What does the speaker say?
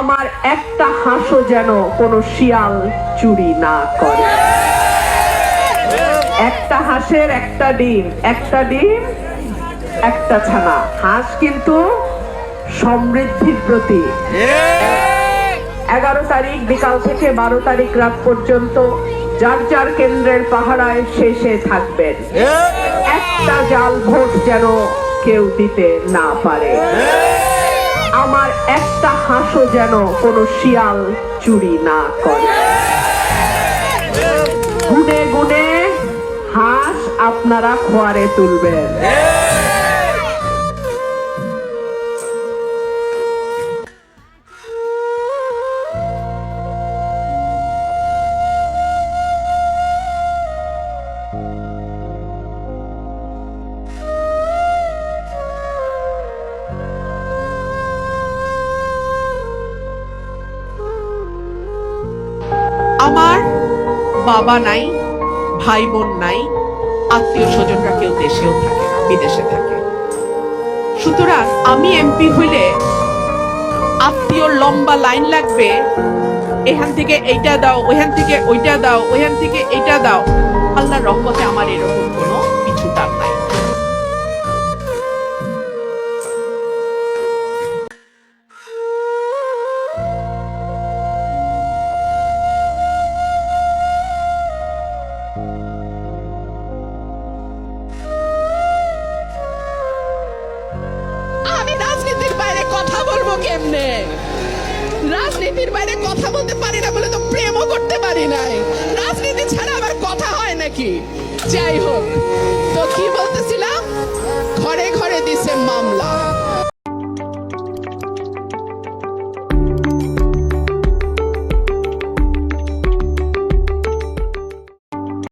আমার একটা হাঁসও যেন কোনো শিয়াল চুরি না করে। একটা হাঁসের একটা ডিম একটা ডিম একটা ছানা। হাঁস কিন্তু সমৃদ্ধির প্রতি এগারো তারিখ বিকাল থেকে বারো তারিখ রাত পর্যন্ত যার যার কেন্দ্রের পাহারায় শেষে থাকবেন। একটা জাল ভোট যেন কেউ দিতে না পারে। আমার একটা হাঁসও যেন কোনো শিয়াল চুরি না করে। গুনে গুনে হাঁস আপনারা খোয়ারে তুলবেন। আমার বাবা নাই ভাই বোন নাই আত্মীয় স্বজনরা কেউ দেশেও থাকে না, বিদেশে থাকে। সুতরাং আমি এমপি হইলে আত্মীয় লম্বা লাইন লাগবে, এখান থেকে এইটা দাও, ওইখান থেকে ওইটা দাও, ওইখান থেকে এটা দাও। আল্লাহ রহমতে আমার এরকম কোনো কথা বলব কেমনে? রাজনীতির বাইরে কথা বলতে পারি না বলে তো প্রেমও করতে পারি নাই। রাজনীতি ছাড়া আবার কথা হয় নাকি? যাই হোক, তো কি বলতেছিলাম?